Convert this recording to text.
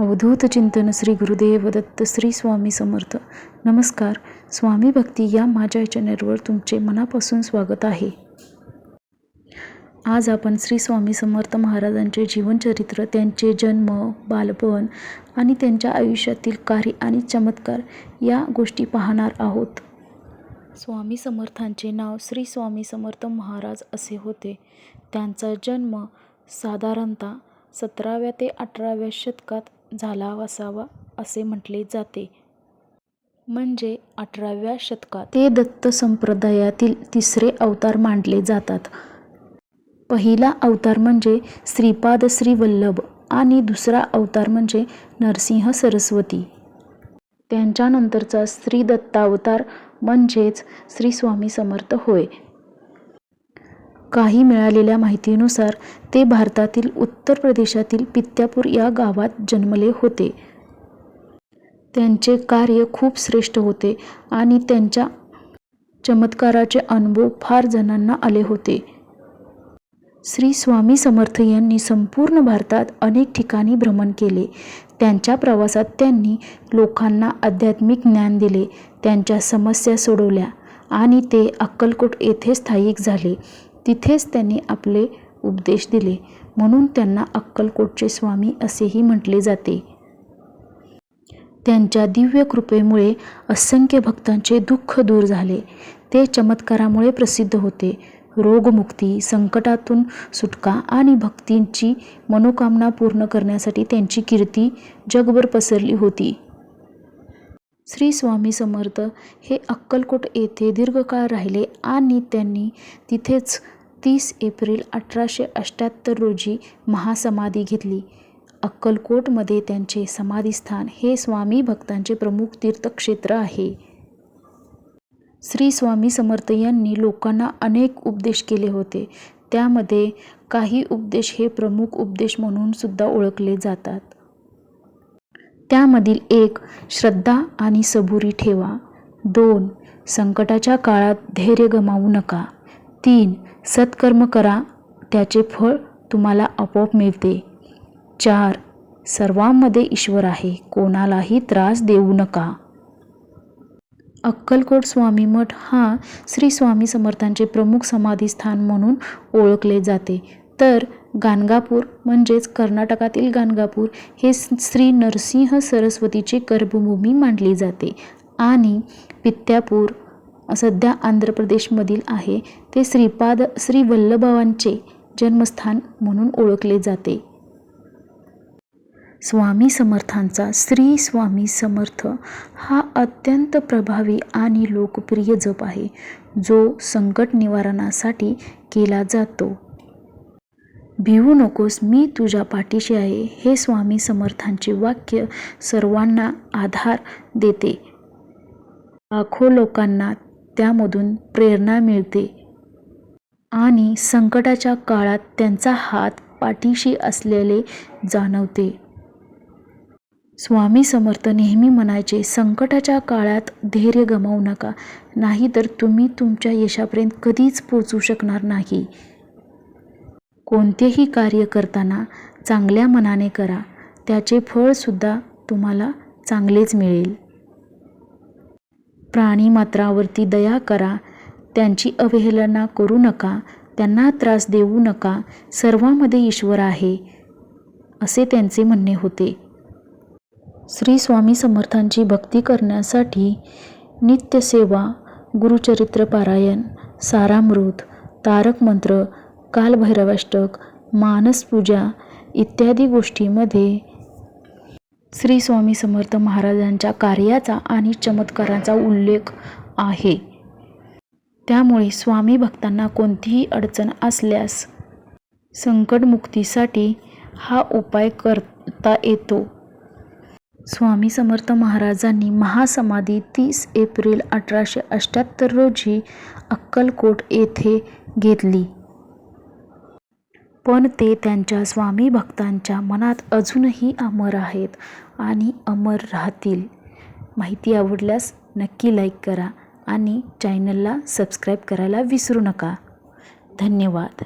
अवधूत चिंतन श्री गुरुदेव दत्त श्री स्वामी समर्थ. नमस्कार. स्वामी भक्ती या माझ्या चॅनलवर तुमचे मनापासून स्वागत आहे. आज आपण श्री स्वामी समर्थ महाराजांचे जीवनचरित्र त्यांचे जन्म बालपण आणि त्यांच्या आयुष्यातील कार्य आणि चमत्कार या गोष्टी पाहणार आहोत. स्वामी समर्थांचे नाव श्री स्वामी समर्थ महाराज असे होते. त्यांचा जन्म साधारणतः सतराव्या ते अठराव्या शतकात झाला असावा असे म्हटले जाते. म्हणजे अठराव्या शतकात ते दत्त संप्रदायातील तिसरे अवतार मानले जातात. पहिला अवतार म्हणजे श्रीपाद श्री वल्लभ आणि दुसरा अवतार म्हणजे नरसिंह सरस्वती. त्यांच्यानंतरचा श्री दत्तावतार म्हणजेच श्री स्वामी समर्थ होय. काही मिळालेल्या माहितीनुसार ते भारतातील उत्तर प्रदेशातील पित्यापूर या गावात जन्मले होते. त्यांचे कार्य खूप श्रेष्ठ होते आणि त्यांच्या चमत्काराचे अनुभव फार जणांना आले होते. श्री स्वामी समर्थ यांनी संपूर्ण भारतात अनेक ठिकाणी भ्रमण केले. त्यांच्या प्रवासात त्यांनी लोकांना आध्यात्मिक ज्ञान दिले त्यांच्या समस्या सोडवल्या आणि ते अक्कलकोट येथे स्थायिक झाले. तिथेच त्यांनी आपले उपदेश दिले. म्हणून त्यांना अक्कलकोटचे स्वामी असेही म्हटले जाते. त्यांच्या दिव्य कृपेमुळे असंख्य भक्तांचे दुःख दूर झाले. ते चमत्कारामुळे प्रसिद्ध होते. रोगमुक्ती संकटातून सुटका आणि भक्तींची मनोकामना पूर्ण करण्यासाठी त्यांची कीर्ती जगभर पसरली होती. श्री स्वामी समर्थ हे अक्कलकोट येथे दीर्घकाळ राहिले आणि त्यांनी तिथेच तीस एप्रिल अठराशे अठ्ठ्याहत्तर रोजी महासमाधी घेतली. अक्कलकोटमध्ये त्यांचे समाधीस्थान हे स्वामी भक्तांचे प्रमुख तीर्थक्षेत्र आहे. श्री स्वामी समर्थ यांनी लोकांना अनेक उपदेश केले होते. त्यामध्ये काही उपदेश हे प्रमुख उपदेश म्हणून सुद्धा ओळखले जातात. त्यामधील एक श्रद्धा आणि सबुरी ठेवा. दोन संकटाच्या काळात धैर्य गमावू नका. तीन सत्कर्म करा त्याचे फळ तुम्हाला आपोआप मिळते. चार सर्वांमध्ये ईश्वर आहे कोणालाही त्रास देऊ नका. अक्कलकोट स्वामी मठ हा श्री स्वामी समर्थांचे प्रमुख समाधीस्थान म्हणून ओळखले जाते. तर गाणगापूर म्हणजेच कर्नाटकातील गाणगापूर हे श्री नरसिंह सरस्वतीची गर्भभूमी मानली जाते. आणि पित्यापूर सध्या आंध्र प्रदेशमधील आहे. ते श्रीपाद श्री वल्लभावांचे जन्मस्थान म्हणून ओळखले जाते. स्वामी समर्थांचा श्री स्वामी समर्थ हा अत्यंत प्रभावी आणि लोकप्रिय जप आहे जो संकट निवारणासाठी केला जातो. भिवू नकोस मी तुझ्या पाठीशी आहे हे स्वामी समर्थांचे वाक्य सर्वांना आधार देते. लाखो लोकांना त्यामधून प्रेरणा मिळते. आणि संकटाच्या काळात त्यांचा हात पाठीशी असलेले जाणवते. स्वामी समर्थ नेहमी म्हणायचे संकटाच्या काळात धैर्य गमावू नका नाहीतर तुम्ही तुमच्या यशापर्यंत कधीच पोचू शकणार नाही. कोणतेही कार्य करताना चांगल्या मनाने करा त्याचे फळसुद्धा तुम्हाला चांगलेच मिळेल. प्राणीमात्रावरती दया करा. त्यांची अवहेलना करू नका. त्यांना त्रास देऊ नका. सर्वांमध्ये ईश्वर आहे असे त्यांचे म्हणणे होते. श्री स्वामी समर्थांची भक्ती करण्यासाठी नित्यसेवा गुरुचरित्र पारायण सारामृत तारक मंत्र कालभैरवाष्टक मानसपूजा इत्यादी गोष्टीमध्ये श्री स्वामी समर्थ महाराजांच्या कार्याचा आणि चमत्काराचा उल्लेख आहे. त्यामुळे स्वामी भक्तांना कोणतीही अडचण असल्यास संकटमुक्तीसाठी हा उपाय करता येतो. स्वामी समर्थ महाराजांनी महासमाधी तीस एप्रिल अठराशे अठ्ठ्याहत्तर रोजी अक्कलकोट येथे घेतली. पण ते त्यांच्या स्वामी भक्तांच्या मनात अजूनही अमर आहेत आणि अमर राहतील. माहिती आवडल्यास नक्की लाईक करा आणि चॅनलला सबस्क्राईब करायला विसरू नका. धन्यवाद.